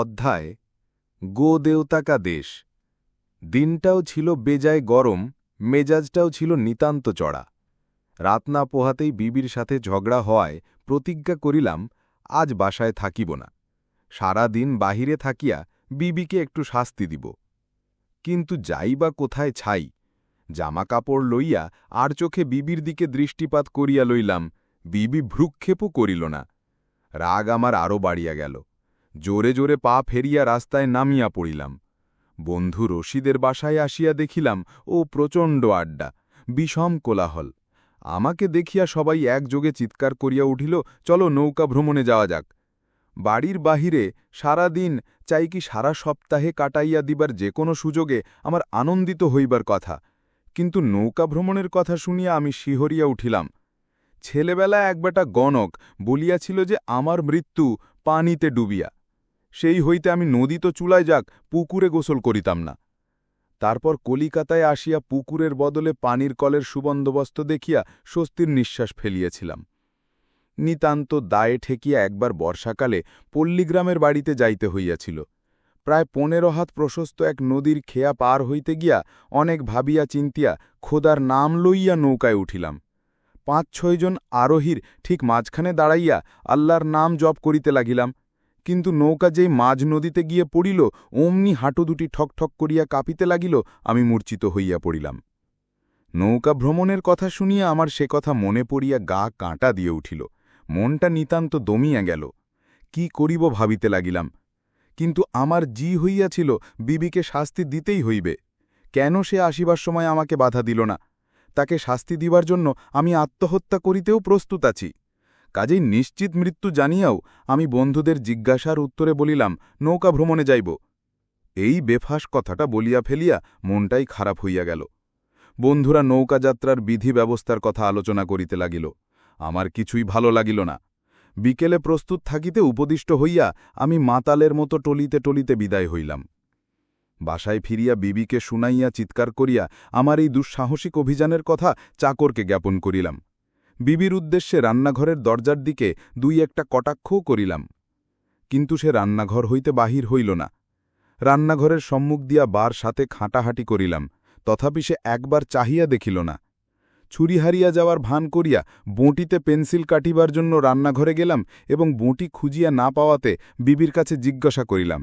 অধ্যায়, গো দেওতাকা দেশ। দিনটাও ছিল বেজায় গরম, মেজাজটাও ছিল নিতান্ত চড়া। রাত না পোহাতেই বিবির সাথে ঝগড়া হওয়ায় প্রতিজ্ঞা করিলাম, আজ বাসায় থাকিব না। সারা দিন বাহিরে থাকিয়া বিবিকে একটু শাস্তি দিব। কিন্তু যাই বা কোথায় ছাই জামা কাপড় লইয়া আর চোখে বিবির দিকে দৃষ্টিপাত করিয়া লইলাম, বিবি ভ্রুক্ষেপও করিল না। রাগ আমার আরও বাড়িয়া গেল। জোরে জোরে পা ফেরিয়া রাস্তায় নামিয়া পড়িলাম। বন্ধু রশিদের বাসায় আসিয়া দেখিলাম, ও প্রচণ্ড আড্ডা, বিষম কোলাহল। আমাকে দেখিয়া সবাই একযোগে চিৎকার করিয়া উঠিল, চলো নৌকা ভ্রমণে যাওয়া যাক। বাড়ির বাহিরে সারা দিন চাই কি সারা সপ্তাহে কাটাইয়া দিবার যে কোনো সুযোগে আমার আনন্দিত হইবার কথা। কিন্তু নৌকা ভ্রমণের কথা শুনিয়া আমি শিহরিয়া উঠিলাম। ছেলেবেলা একবেটা গণক বলিয়াছিল যে, আমার মৃত্যু পানিতে ডুবিয়া। সেই হইতে আমি নদী তো চুলায় যাক, পুকুরে গোসল করিতাম না। তারপর কলিকাতায় আসিয়া পুকুরের বদলে পানির কলের সুবন্দোবস্ত দেখিয়া স্বস্তির নিঃশ্বাস ফেলিয়াছিলাম। নিতান্ত দায়ে ঠেকিয়া একবার বর্ষাকালে পল্লীগ্রামের বাড়িতে যাইতে হইয়াছিল। প্রায় পনেরো হাত প্রশস্ত এক নদীর খেয়া পার হইতে গিয়া অনেক ভাবিয়া চিন্তিয়া খোদার নাম লইয়া নৌকায় উঠিলাম। পাঁচ ছয়জন আরোহীর ঠিক মাঝখানে দাঁড়াইয়া আল্লাহর নাম জপ করিতে লাগিলাম। কিন্তু নৌকা যেই মাঝ নদীতে গিয়ে পড়িল, অমনি হাঁটু দুটি ঠকঠক করিয়া কাঁপিতে লাগিল, আমি মূর্ছিত হইয়া পড়িলাম। নৌকা ভ্রমণের কথা শুনিয়া আমার সে কথা মনে পড়িয়া গা কাঁটা দিয়ে উঠিল। মনটা নিতান্ত দমিয়া গেল। কি করিব ভাবিতে লাগিলাম। কিন্তু আমার জি হইয়াছিল, বিবিকে শাস্তি দিতেই হইবে। কেন সে আসিবার সময় আমাকে বাধা দিল না? তাকে শাস্তি দিবার জন্য আমি আত্মহত্যা করিতেও প্রস্তুত আছি। কাজেই নিশ্চিত মৃত্যু জানিয়াও আমি বন্ধুদের জিজ্ঞাসার উত্তরে বলিলাম, নৌকা ভ্রমণে যাইব? এই বেফাস কথাটা বলিয়া ফেলিয়া মনটাই খারাপ হইয়া গেল। বন্ধুরা নৌকাযাত্রার বিধি ব্যবস্থার কথা আলোচনা করিতে লাগিল। আমার কিছুই ভালো লাগিল না। বিকেলে প্রস্তুত থাকিতে উপদিষ্ট হইয়া আমি মাতালের মতো টলিতে টলিতে বিদায় হইলাম। বাসায় ফিরিয়া বিবিকে শুনাইয়া চিৎকার করিয়া আমার এই দুঃসাহসিক অভিযানের কথা চাকরকে জ্ঞাপন করিলাম। বিবির উদ্দেশ্যে রান্নাঘরের দরজার দিকে দুই একটা কটাক্ষও করিলাম। কিন্তু সে রান্নাঘর হইতে বাহির হইল না। রান্নাঘরের সম্মুখ দিয়া বার সাথে খাঁটাহাঁটি করিলাম, তথাপি সে একবার চাহিয়া দেখিল না। ছুরি হারিয়া যাওয়ার ভান করিয়া বঁটিতে পেন্সিল কাটিবার জন্য রান্নাঘরে গেলাম এবং বঁটি খুঁজিয়া না পাওয়াতে বিবির কাছে জিজ্ঞাসা করিলাম।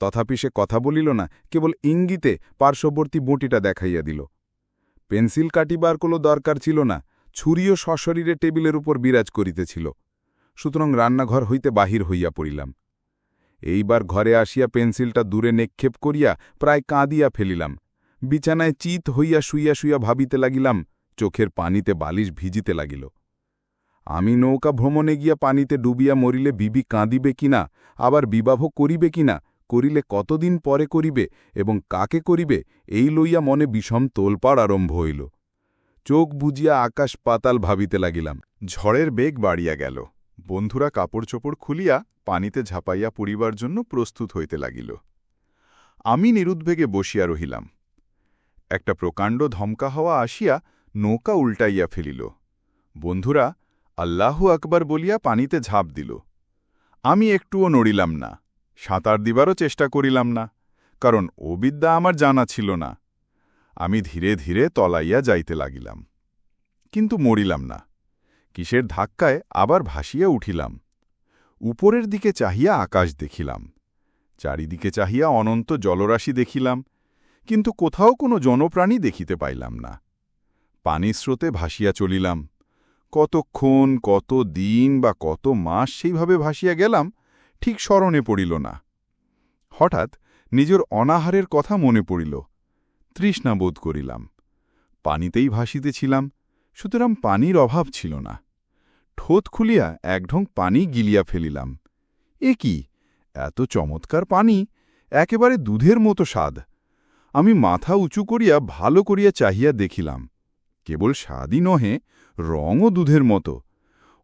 তথাপি সে কথা বলিল না, কেবল ইঙ্গিতে পার্শ্ববর্তী বঁটিটা দেখাইয়া দিল। পেন্সিল কাটিবার কোনো দরকার ছিল না ছুরিও সশরীরে টেবিলের উপর বিরাজ করিতেছিল, সুতরাং রান্নাঘর হইতে বাহির হইয়া পড়িলাম। এইবার ঘরে আসিয়া পেন্সিলটা দূরে নিক্ষেপ করিয়া প্রায় কাঁদিয়া ফেলিলাম, বিছানায় চিত হইয়া শুইয়া শুইয়া ভাবিতে লাগিলাম, চোখের পানিতে বালিশ ভিজিতে লাগিল। আমি নৌকা ভ্রমণে গিয়া পানিতে ডুবিয়া মরিলে বিবি কাঁদিবে কিনা, আবার বিবাহ করিবে কিনা, করিলে কতদিন পরে করিবে এবং কাকে করিবে, এই লইয়া মনে বিষম তোলপাড় আরম্ভ হইল। চোখ বুঝিয়া আকাশ পাতাল ভাবিতে লাগিলাম। ঝড়ের বেগ বাড়িয়া গেল। বন্ধুরা কাপড় চোপড় খুলিয়া পানিতে ঝাঁপাইয়া পড়িবার জন্য প্রস্তুত হইতে লাগিল। আমি নিরুদ্বেগে বসিয়া রহিলাম। একটা প্রকাণ্ড ধমকা হওয়া আসিয়া নৌকা উল্টাইয়া ফেলিল। বন্ধুরা, আল্লাহু আকবার বলিয়া পানিতে ঝাঁপ দিল। আমি একটুও নড়িলাম না। সাঁতার দিবারও চেষ্টা করিলাম না। কারণ ও বিদ্যা আমার জানা ছিল না। আমি ধীরে ধীরে তলাইয়া যাইতে লাগিলাম। কিন্তু মরিলাম না। কিসের ধাক্কায় আবার ভাসিয়া উঠিলাম। উপরের দিকে চাহিয়া আকাশ দেখিলাম। চারিদিকে চাহিয়া অনন্ত জলরাশি দেখিলাম, কিন্তু কোথাও কোনো জনপ্রাণী দেখিতে পাইলাম না। পানির স্রোতে ভাসিয়া চলিলাম। কতক্ষণ, কত দিন বা কত মাস সেইভাবে ভাসিয়া গেলাম, ঠিক স্মরণে পড়িল না। হঠাৎ নিজের অনাহারের কথা মনে পড়িল। তৃষ্ণা বোধ করিলাম। পানিতেই ভাসিতেছিলাম, সুতরাং পানির অভাব ছিল না। ঠোঁত খুলিয়া একঢং পানি গিলিয়া ফেলিলাম। এ কি? এত চমৎকার পানি, একেবারে দুধের মতো স্বাদ। আমি মাথা উঁচু করিয়া ভালো করিয়া চাহিয়া দেখিলাম, কেবল স্বাদই নহে, রঙও দুধের মতো।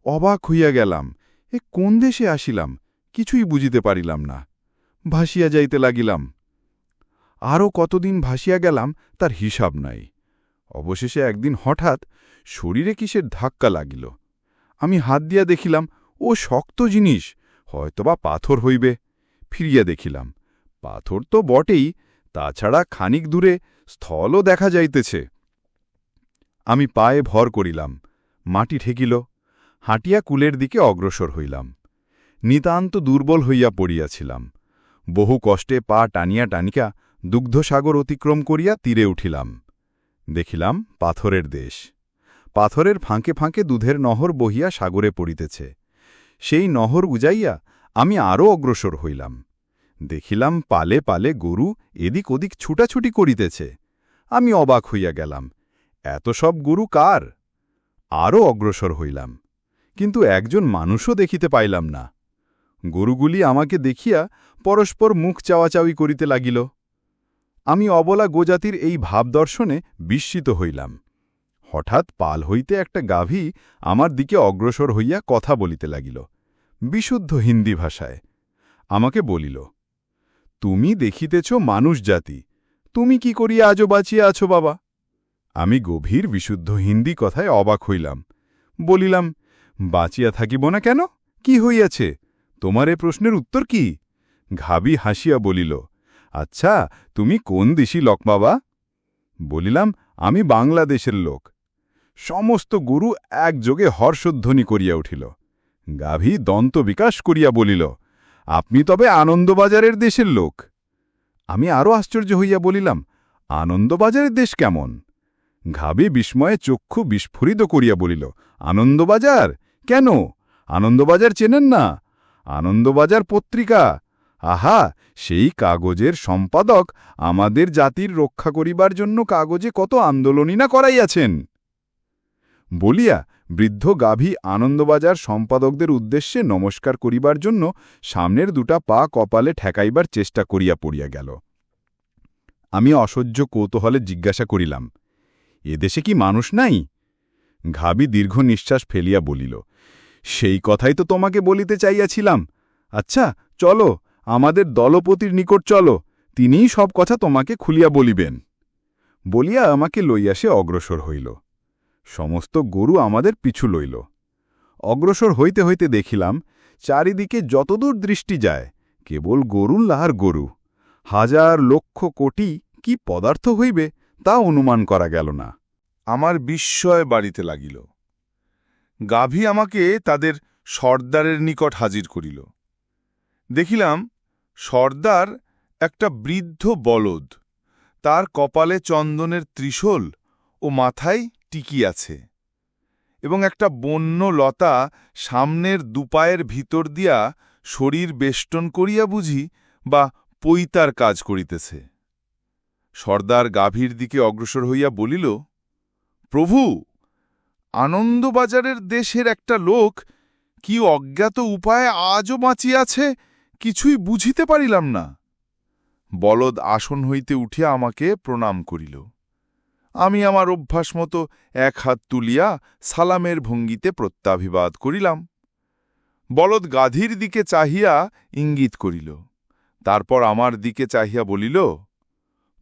অবাক হইয়া গেলাম, এ কোন দেশে আসিলাম, কিছুই বুঝিতে পারিলাম না। ভাসিয়া যাইতে লাগিলাম। আরও কতদিন ভাসিয়া গেলাম তার হিসাব নাই। অবশেষে একদিন হঠাৎ শরীরে কিসের ধাক্কা লাগিল। আমি হাত দিয়া দেখিলাম, ও শক্ত জিনিস, হয়তোবা পাথর হইবে। ফিরিয়া দেখিলাম, পাথর তো বটেই, তাছাড়া খানিক দূরে স্থলও দেখা যাইতেছে। আমি পায়ে ভর করিলাম, মাটি ঠেকিল, হাঁটিয়া কুলের দিকে অগ্রসর হইলাম। নিতান্ত দুর্বল হইয়া পড়িয়াছিলাম। বহু কষ্টে পা টানিয়া টানিয়া দুগ্ধসাগর অতিক্রম করিয়া তীরে উঠিলাম। দেখিলাম পাথরের দেশ। পাথরের ফাঁকে ফাঁকে দুধের নহর বহিয়া সাগরে পড়িতেছে। সেই নহর উজাইয়া আমি আরও অগ্রসর হইলাম। দেখিলাম পালে পালে গরু এদিক ওদিক ছুটাছুটি করিতেছে। আমি অবাক হইয়া গেলাম, এত সব গরু কার? আরও অগ্রসর হইলাম, কিন্তু একজন মানুষও দেখিতে পাইলাম না। গরুগুলি আমাকে দেখিয়া পরস্পর মুখ চাওয়াচাওয়ি করিতে লাগিল। আমি অবলা গোজাতির এই ভাবদর্শনে বিস্মিত হইলাম। হঠাৎ পাল হইতে একটা গাভী আমার দিকে অগ্রসর হইয়া কথা বলিতে লাগিল, বিশুদ্ধ হিন্দি ভাষায়। আমাকে বলিল, তুমি দেখিতেছ মানুষ জাতি, তুমি কি করিয়া আজও বাঁচিয়া আছো বাবা? আমি গভীর বিশুদ্ধ হিন্দি কথায় অবাক হইলাম, বলিলাম, বাঁচিয়া থাকিব না কেন? কি হইয়াছে? তোমার এ প্রশ্নের উত্তর কি? ঘাবি হাসিয়া বলিল আচ্ছা তুমি কোন দেশি লোক বাবা? বলিলাম, আমি বাংলাদেশের লোক। সমস্ত গুরু একযোগে হর্ষধ্বনি করিয়া উঠিল। গাভী দন্ত বিকাশ করিয়া বলিল, আপনি তবে আনন্দবাজারের দেশের লোক। আমি আরও আশ্চর্য হইয়া বলিলাম, আনন্দবাজারের দেশ কেমন? ঘাবি বিস্ময়ে চক্ষু বিস্ফোরিত করিয়া বলিল, আনন্দবাজার? কেন? আনন্দবাজার চেনেন না? আনন্দবাজার পত্রিকা? আহা, সেই কাগজের সম্পাদক আমাদের জাতির রক্ষা করিবার জন্য কাগজে কত আন্দোলনই না করাইয়াছেন। বলিয়া বৃদ্ধ গাভী আনন্দবাজার সম্পাদকদের উদ্দেশ্যে নমস্কার করিবার জন্য সামনের দুটা পা কপালে ঠেকাইবার চেষ্টা করিয়া পড়িয়া গেল। আমি অসহ্য কৌতূহলে জিজ্ঞাসা করিলাম এদেশে কি মানুষ নাই? ঘাবি দীর্ঘ নিঃশ্বাস ফেলিয়া বলিল, সেই কথাই তো তোমাকে বলিতে চাইয়াছিলাম। আচ্ছা চলো আমাদের দলপতির নিকট চলো, তিনিই সব কথা তোমাকে খুলিয়া বলিবেন। বলিয়া আমাকে লইয়া সে অগ্রসর হইল। সমস্ত গরু আমাদের পিছু লইল। অগ্রসর হইতে হইতে দেখিলাম, চারিদিকে যতদূর দৃষ্টি যায়, কেবল গরুল লাহার গরু। হাজার লক্ষ কোটি কি পদার্থ হইবে, তা অনুমান করা গেল না। আমার বিস্ময় বাড়িতে লাগিল। গাভী আমাকে তাদের সর্দারের নিকট হাজির করিল। দেখিলাম সর্দার একটা বৃদ্ধ বলদ। তার কপালে চন্দনের ত্রিশূল ও মাথায় টিকি আছে এবং একটা বন্য লতা সামনের দুপায়ের ভিতর দিয়া শরীর বেষ্টন করিয়া বুঝি বা পৈতার কাজ করিতেছে। সর্দার গাভীর দিকে অগ্রসর হইয়া বলিল, প্রভু, আনন্দবাজারের দেশের একটা লোক কি অজ্ঞাত উপায়ে আজও বাঁচিয়াছে কিছুই বুঝিতে পারিলাম না। বলদ আসন হইতে উঠিয়া আমাকে প্রণাম করিল। আমি আমার অভ্যাস মতো এক হাত তুলিয়া সালামের ভঙ্গিতে প্রত্যাভিবাদ করিলাম। বলদ গাধীর দিকে চাহিয়া ইঙ্গিত করিল। তারপর আমার দিকে চাহিয়া বলিল,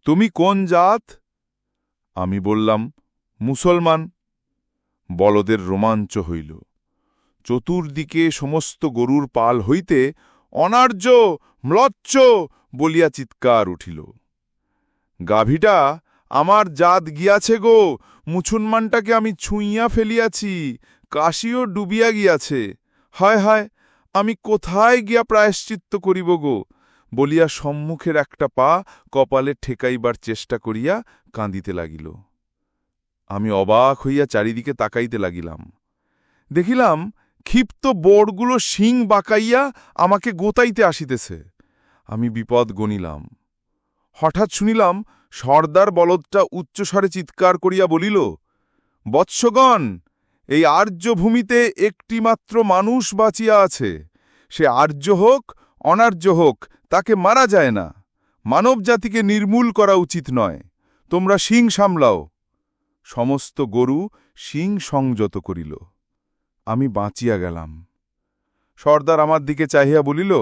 তুমি কোন জাত? আমি বললাম, মুসলমান। বলদের রোমাঞ্চ হইল। চতুর্দিকে সমস্ত গরুর পাল হইতে অনার্য ম্লচ্চ বলিয়া চিৎকার উঠিল। গাভীটা, আমার জাত গিয়াছে গো মুসলমানটাকে আমি ছুঁইয়া ফেলিয়াছি, কাশিও ডুবিয়া গিয়াছে। হায় হায়, আমি কোথায় গিয়া প্রায়শ্চিত্ত করিব গো? বলিয়া সম্মুখের একটা পা কপালে ঠেকাইবার চেষ্টা করিয়া কাঁদিতে লাগিল। আমি অবাক হইয়া চারিদিকে তাকাইতে লাগিলাম। দেখিলাম ক্ষিপ্ত বোর্ডগুলো শিং বাঁকাইয়া আমাকে গোতাইতে আসিতেছে। আমি বিপদ গণিলাম। হঠাৎ শুনিলাম সর্দার বলদটা উচ্চস্বরে চিৎকার করিয়া বলিল, বৎসগণ, এই আর্যভূমিতে একটিমাত্র মানুষ বাঁচিয়া আছে। সে আর্য হোক, অনার্য হোক, তাকে মারা যায় না। মানব জাতিকে নির্মূল করা উচিত নয়। তোমরা শিং সামলাও। সমস্ত গরু শিং সংযত করিল। আমি বাঁচিয়া গেলাম। সর্দার আমার দিকে চাহিয়া বলিল,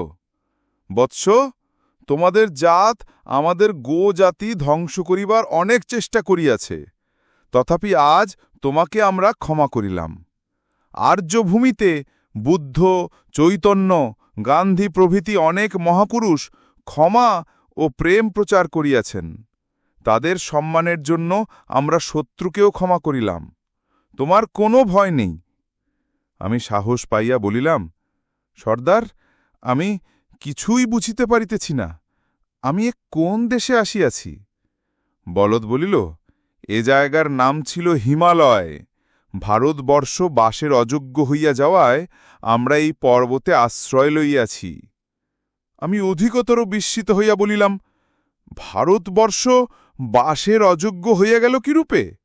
বৎস, তোমাদের জাত আমাদের গো জাতি ধ্বংস করিবার অনেক চেষ্টা করিয়াছে। তথাপি আজ তোমাকে আমরা ক্ষমা করিলাম। আর্যভূমিতে বুদ্ধ, চৈতন্য, গান্ধী প্রভৃতি অনেক মহাপুরুষ ক্ষমা ও প্রেম প্রচার করিয়াছেন। তাদের সম্মানের জন্য আমরা শত্রুকেও ক্ষমা করিলাম। তোমার কোনো ভয় নেই। আমি সাহস পাইয়া বলিলাম, সর্দার, আমি কিছুই বুঝিতে পারিতেছি না। আমি এ কোন দেশে আসিয়াছি? বলদ বলিল, এ জায়গার নাম ছিল হিমালয়। ভারতবর্ষ বাসের অযোগ্য হইয়া যাওয়ায় আমরা এই পর্বতে আশ্রয় লইয়াছি। আমি অধিকতর বিস্মিত হইয়া বলিলাম, ভারতবর্ষ বাসের অযোগ্য হইয়া গেল কিরূপে?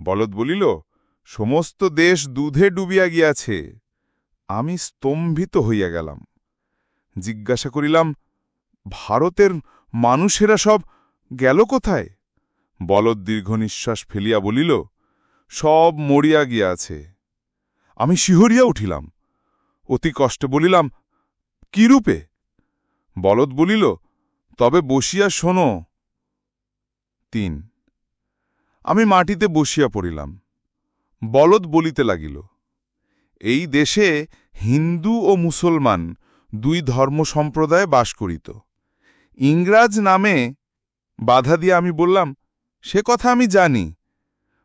বলদ বলিল সমস্ত দেশ দুধে ডুবিয়া গিয়াছে। আমি স্তম্ভিত হইয়া গেলাম। জিজ্ঞাসা করিলাম, ভারতের মানুষেরা সব গেল কোথায়? বলদ দীর্ঘ নিঃশ্বাস ফেলিয়া বলিল, সব মরিয়া গিয়াছে। আমি শিহরিয়া উঠিলাম। অতি কষ্টে বলিলাম কিরূপে বলদ বলিল, তবে বসিয়া শোনো। তিন। আমি মাটিতে বসিয়া পড়িলাম। বলদ বলিতে লাগিল, এই দেশে হিন্দু ও মুসলমান দুই ধর্ম সম্প্রদায় বাস করিত। ইংরাজ নামে বাধা দিয়ে আমি বললাম, সে কথা আমি জানি।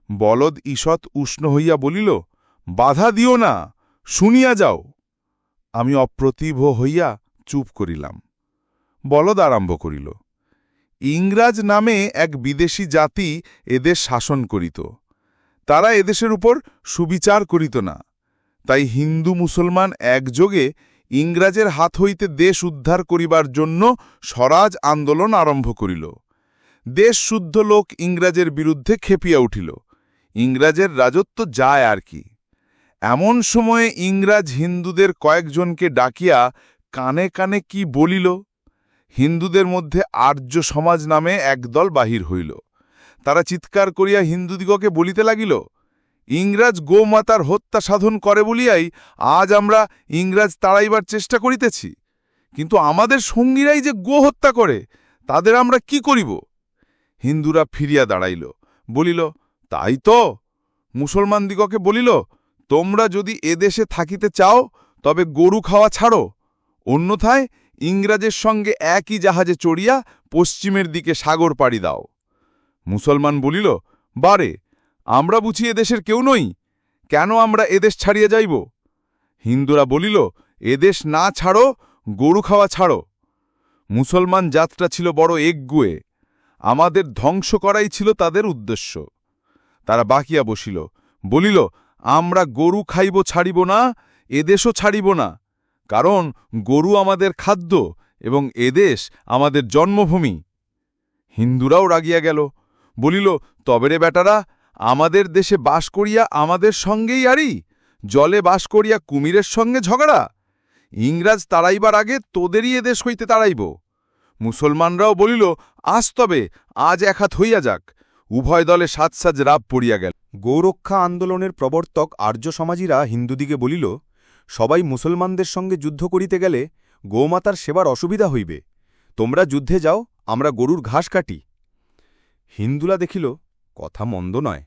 বলদ ঈষৎ উষ্ণ হইয়া বলিল, বাধা দিও না, শুনিয়া যাও। আমি অপ্রতিভ হইয়া চুপ করিলাম। বলদ আরম্ভ করিল, ইংরাজ নামে এক বিদেশি জাতি এদেশ শাসন করিত। তারা এদেশের উপর সুবিচার করিত না। তাই হিন্দু মুসলমান একযোগে ইংরাজের হাত হইতে দেশ উদ্ধার করিবার জন্য স্বরাজ আন্দোলন আরম্ভ করিল। দেশ শুদ্ধ লোক ইংরাজের বিরুদ্ধে খেপিয়া উঠিল। ইংরাজের রাজত্ব যায় আর কি। এমন সময়ে ইংরাজ হিন্দুদের কয়েকজনকে ডাকিয়া কানে কানে কি বলিল? হিন্দুদের মধ্যে আর্য সমাজ নামে একদল বাহির হইল। তারা চিৎকার করিয়া হিন্দুদিগকে বলিতে লাগিল, ইংরাজ গোমাতার হত্যা সাধন করে বলিয়াই আজ আমরা ইংরাজ তাড়াইবার চেষ্টা করিতেছি। কিন্তু আমাদের সঙ্গীরাই যে গো হত্যা করে, তাদের আমরা কি করিব? হিন্দুরা ফিরিয়া দাঁড়াইল, বলিল, তাই তো। মুসলমান দিগকে বলিল, তোমরা যদি এদেশে থাকিতে চাও, তবে গরু খাওয়া ছাড়ো। অন্যথায় ইংরাজের সঙ্গে একই জাহাজে চড়িয়া পশ্চিমের দিকে সাগর পাড়ি দাও। মুসলমান বলিল, বারে, আমরা বুঝি এদেশের কেউ নই। কেন আমরা এদেশ ছাড়িয়ে যাইব? হিন্দুরা বলিল, এদেশ না ছাড়ো, গরু খাওয়া ছাড়ো। মুসলমান জাতটা ছিল বড় একগুয়ে। আমাদের ধ্বংস করাই ছিল তাদের উদ্দেশ্য। তারা বাকিয়া বসিল, বলিল, আমরা গরু খাইব ছাড়িব না, এদেশও ছাড়িব না। কারণ গরু আমাদের খাদ্য এবং এদেশ আমাদের জন্মভূমি। হিন্দুরাও রাগিয়া গেল বলিল তবেরে বেটারা, আমাদের দেশে বাস করিয়া আমাদের সঙ্গেই আরি। জলে বাস করিয়া কুমিরের সঙ্গে ঝগড়া। ইংরাজ তাড়াইবার আগে তোদেরই এদেশ হইতে তাড়াইব। মুসলমানরাও বলিল, আজ তবে, আজ একহাত হইয়া যাক। উভয় দলে সাত সাজ রাব পড়িয়া গেল। গৌরক্ষা আন্দোলনের প্রবর্তক আর্য সমাজীরা হিন্দুদিগে বলিল, সবাই মুসলমানদের সঙ্গে যুদ্ধ করিতে গেলে গোমাতার সেবার অসুবিধা হইবে। তোমরা যুদ্ধে যাও, আমরা গরুর ঘাস কাটি। হিন্দুলা দেখিল, কথা মন্দ নয়।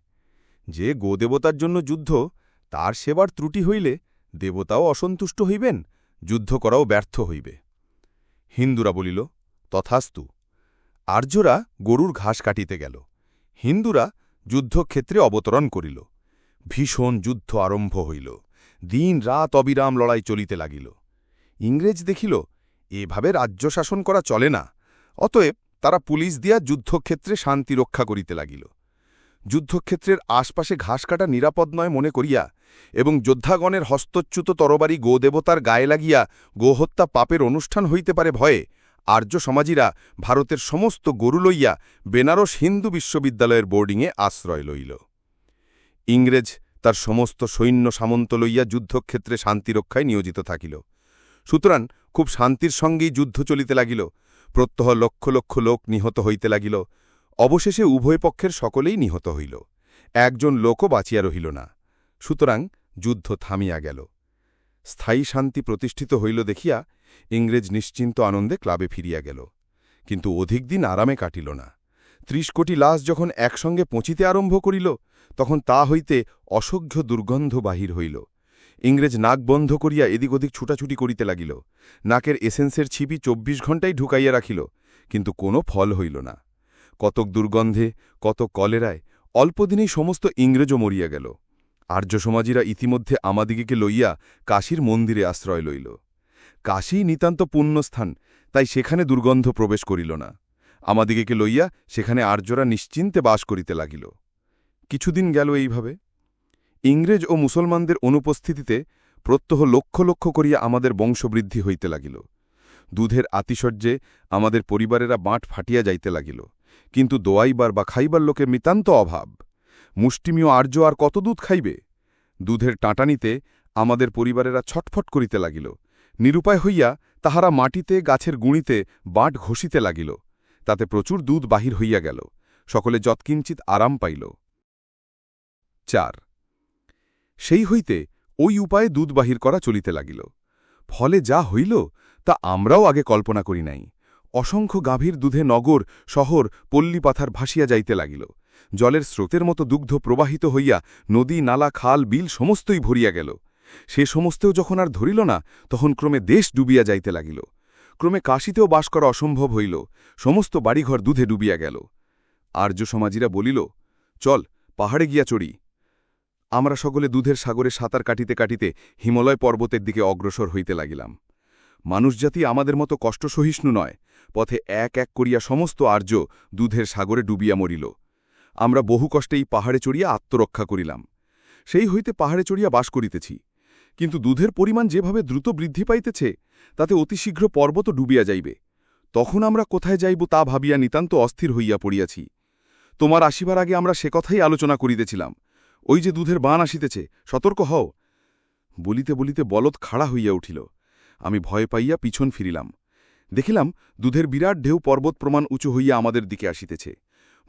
যে গোদেবতার জন্য যুদ্ধ, তার সেবার ত্রুটি হইলে দেবতাও অসন্তুষ্ট হইবেন, যুদ্ধ করাও ব্যর্থ হইবে। হিন্দুরা বলিল, তথাস্তু। আর্যরা গরুর ঘাস কাটিতে গেল। হিন্দুরা যুদ্ধক্ষেত্রে অবতরণ করিল। ভীষণ যুদ্ধ আরম্ভ হইল। দিন রাত অবিরাম লড়াই চলিতে লাগিল। ইংরেজ দেখিল, এভাবে রাজ্য শাসন করা চলে না। অতএব তারা পুলিশ দিয়া যুদ্ধক্ষেত্রে শান্তি রক্ষা করিতে লাগিল। যুদ্ধক্ষেত্রের আশপাশে ঘাস কাটা নিরাপদ নয় মনে করিয়া এবং যোদ্ধাগণের হস্তচ্যুত তরবারি গোদেবতার গায়ে লাগিয়া গোহত্যা পাপের অনুষ্ঠান হইতে পারে ভয়ে আর্য সমাজীরা ভারতের সমস্ত গরু লইয়া বেনারস হিন্দু বিশ্ববিদ্যালয়ের বোর্ডিংয়ে আশ্রয় লইল। ইংরেজ তার সমস্ত সৈন্য সামন্ত লইয়া যুদ্ধক্ষেত্রে শান্তিরক্ষায় নিয়োজিত থাকিল। সুতরাং খুব শান্তির সঙ্গেই যুদ্ধ চলিতে লাগিল। প্রত্যহ লক্ষ লক্ষ লোক নিহত হইতে লাগিল, অবশেষে উভয় পক্ষের সকলেই নিহত হইল, একজন লোকও বাঁচিয়া রহিল না। সুতরাং যুদ্ধ থামিয়া গেল। স্থায়ী শান্তি প্রতিষ্ঠিত হইল দেখিয়া ইংরেজ নিশ্চিন্ত আনন্দে ক্লাবে ফিরিয়া গেল। কিন্তু অধিক দিন আরামে কাটিল না। ত্রিশ কোটি লাশ যখন একসঙ্গে পঁচিতে আরম্ভ করিল, তখন তা হইতে অসহ্য দুর্গন্ধ বাহির হইল। ইংরেজ নাক বন্ধ করিয়া এদিক ওদিক ছুটাছুটি করিতে লাগিল। নাকের এসেন্সের ছিপি চব্বিশ ঘণ্টাই ঢুকাইয়া রাখিল, কিন্তু কোনো ফল হইল না। কতক দুর্গন্ধে কত কলেরায় অল্পদিনেই সমস্ত ইংরেজও মরিয়া গেল। আর্য সমাজীরা ইতিমধ্যে আমাদিগকে লইয়া কাশীর মন্দিরে আশ্রয় লইল। কাশী নিতান্ত পুণ্যস্থান, তাই সেখানে দুর্গন্ধ প্রবেশ করিল না। আমাদিগকে লইয়া সেখানে আর্যরা নিশ্চিন্তে বাস করিতে লাগিল। কিছুদিন গেল এইভাবে। ইংরেজ ও মুসলমানদের অনুপস্থিতিতে প্রত্যহ লক্ষ লক্ষ করিয়া আমাদের বংশবৃদ্ধি হইতে লাগিল। দুধের আতিশয্যে আমাদের পরিবারেরা বাঁট ফাটিয়া যাইতে লাগিল। কিন্তু দোয়াইবার বা খাইবার লোকের নিতান্ত অভাব। মুষ্টিমীয় আর্য আর কত দুধ খাইবে? দুধের টাঁটানিতে আমাদের পরিবারেরা ছটফট করিতে লাগিল। নিরুপায় হইয়া তাহারা মাটিতে, গাছের গুঁড়িতে বাঁট ঘষিতে লাগিল। তাতে প্রচুর দুধ বাহির হইয়া গেল। সকলে যৎকিঞ্চিত আরাম পাইল। চার সেই হইতে ওই উপায়ে দুধ বাহির করা চলিতে লাগিল। ফলে যা হইল, তা আমরাও আগে কল্পনা করি নাই। অসংখ্য গাভীর দুধে নগর, শহর পল্লীপাথার ভাসিয়া যাইতে লাগিল। জলের স্রোতের মতো দুগ্ধ প্রবাহিত হইয়া নদী, নালা, খাল, বিল সমস্তই ভরিয়া গেল। সে সমস্তেও যখন আর ধরিল না, তখন ক্রমে দেশ ডুবিয়া যাইতে লাগিল। ক্রমে কাশিতেও বাস করা অসম্ভব হইল। সমস্ত বাড়িঘর দুধে ডুবিয়া গেল। আর্য সমাজীরা বলিল, চল, পাহাড়ে গিয়া চড়ি। আমরা সকলে দুধের সাগরে সাঁতার কাটিতে কাটিতে হিমালয় পর্বতের দিকে অগ্রসর হইতে লাগিলাম। মানুষজাতি আমাদের মতো কষ্ট সহিষ্ণু নয়, পথে এক এক করিয়া সমস্ত আর্য দুধের সাগরে ডুবিয়া মরিল। আমরা বহু কষ্টেই পাহাড়ে চড়িয়া আত্মরক্ষা করিলাম। সেই হইতে পাহাড়ে চড়িয়া বাস করিতেছি। কিন্তু দুধের পরিমাণ যেভাবে দ্রুত বৃদ্ধি পাইতেছে, তাতে অতি শীঘ্র পর্বত ডুবিয়া যাইবে। তখন আমরা কোথায় যাইব তা ভাবিয়া নিতান্ত অস্থির হইয়া পড়িয়াছি। তোমার আসিবার আগে আমরা সে কথাই আলোচনা করিতেছিলাম। ওই যে দুধের বান আসিতেছে, সতর্ক হও। বলিতে বলিতে বলদ খাড়া হইয়া উঠিল। আমি ভয় পাইয়া পিছন ফিরিলাম। দেখিলাম দুধের বিরাট ঢেউ পর্বত প্রমাণ উঁচু হইয়া আমাদের দিকে আসিতেছে।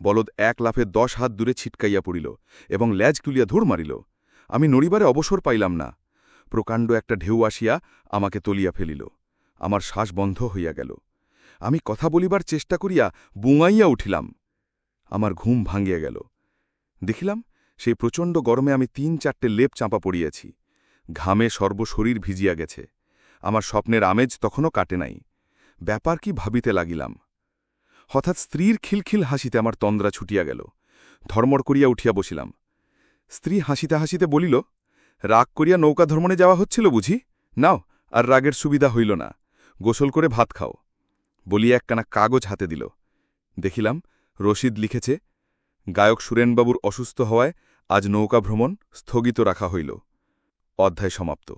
বলদ এক লাফে দশ হাত দূরে ছিটকাইয়া পড়িল এবং ল্যাজ তুলিয়া ধুর মারিল। আমি নড়িবারে অবসর পাইলাম না। প্রকাণ্ড একটা ঢেউ আসিয়া আমাকে তলিয়া ফেলিল। আমার শ্বাস বন্ধ হইয়া গেল। আমি কথা বলিবার চেষ্টা করিয়া বুঙাইয়া উঠিলাম। আমার ঘুম ভাঙ্গিয়া গেল। দেখিলাম সেই প্রচণ্ড গরমে আমি তিন চারটে লেপ চাঁপা পড়িয়াছি। ঘামে সর্বশরীর ভিজিয়া গেছে। আমার স্বপ্নের আমেজ তখনও কাটে নাই। ব্যাপার কি ভাবিতে লাগিলাম। হঠাৎ স্ত্রীর খিলখিল হাসিতে আমার তন্দ্রা ছুটিয়া গেল। ধর্মড় করিয়া উঠিয়া বসিলাম। স্ত্রী হাসিতে হাসিতে বলিল, রাগ করিয়া নৌকা ধর্মণে যাওয়া হচ্ছিল বুঝি? নাও, আর রাগের সুবিধা হইল না। গোসল করে ভাত খাও। বলিয়া একখানা কাগজ হাতে দিল। দেখিলাম রশিদ লিখেছে গায়ক সুরেনবাবুর অসুস্থ হওয়ায় আজ নৌকা ভ্রমণ স্থগিত রাখা হইল। অধ্যায় সমাপ্ত।